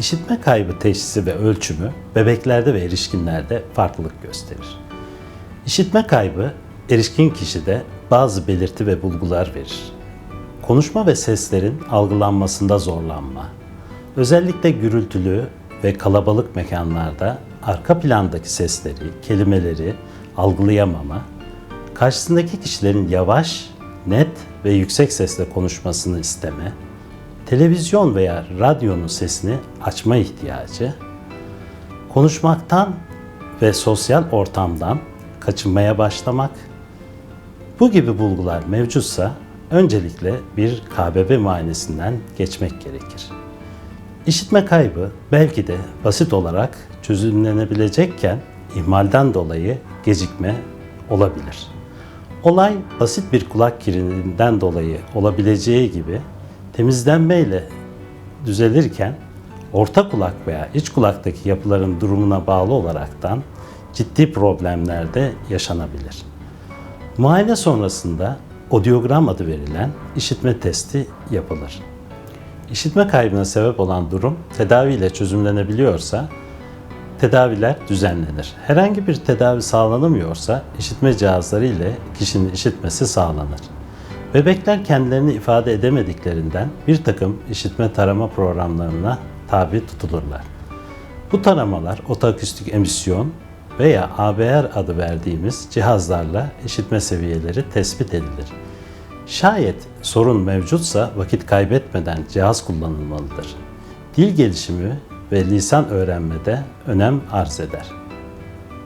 İşitme kaybı teşhisi ve ölçümü bebeklerde ve erişkinlerde farklılık gösterir. İşitme kaybı erişkin kişide bazı belirti ve bulgular verir. Konuşma ve seslerin algılanmasında zorlanma, özellikle gürültülü ve kalabalık mekanlarda arka plandaki sesleri, kelimeleri algılayamama, karşısındaki kişilerin yavaş, net ve yüksek sesle konuşmasını isteme, televizyon veya radyonun sesini açma ihtiyacı, konuşmaktan ve sosyal ortamdan kaçınmaya başlamak, bu gibi bulgular mevcutsa öncelikle bir KBB muayenesinden geçmek gerekir. İşitme kaybı belki de basit olarak çözümlenebilecekken ihmalden dolayı gecikme olabilir. Olay basit bir kulak kirliliğinden dolayı olabileceği gibi temizlenmeyle düzelirken orta kulak veya iç kulaktaki yapıların durumuna bağlı olaraktan ciddi problemler de yaşanabilir. Muayene sonrasında odiogram adı verilen işitme testi yapılır. İşitme kaybına sebep olan durum tedaviyle çözümlenebiliyorsa tedaviler düzenlenir. Herhangi bir tedavi sağlanamıyorsa işitme cihazları ile kişinin işitmesi sağlanır. Bebekler kendilerini ifade edemediklerinden bir takım işitme tarama programlarına tabi tutulurlar. Bu taramalar otoakustik emisyon veya ABR adı verdiğimiz cihazlarla işitme seviyeleri tespit edilir. Şayet sorun mevcutsa vakit kaybetmeden cihaz kullanılmalıdır. Dil gelişimi ve lisan öğrenmede önem arz eder.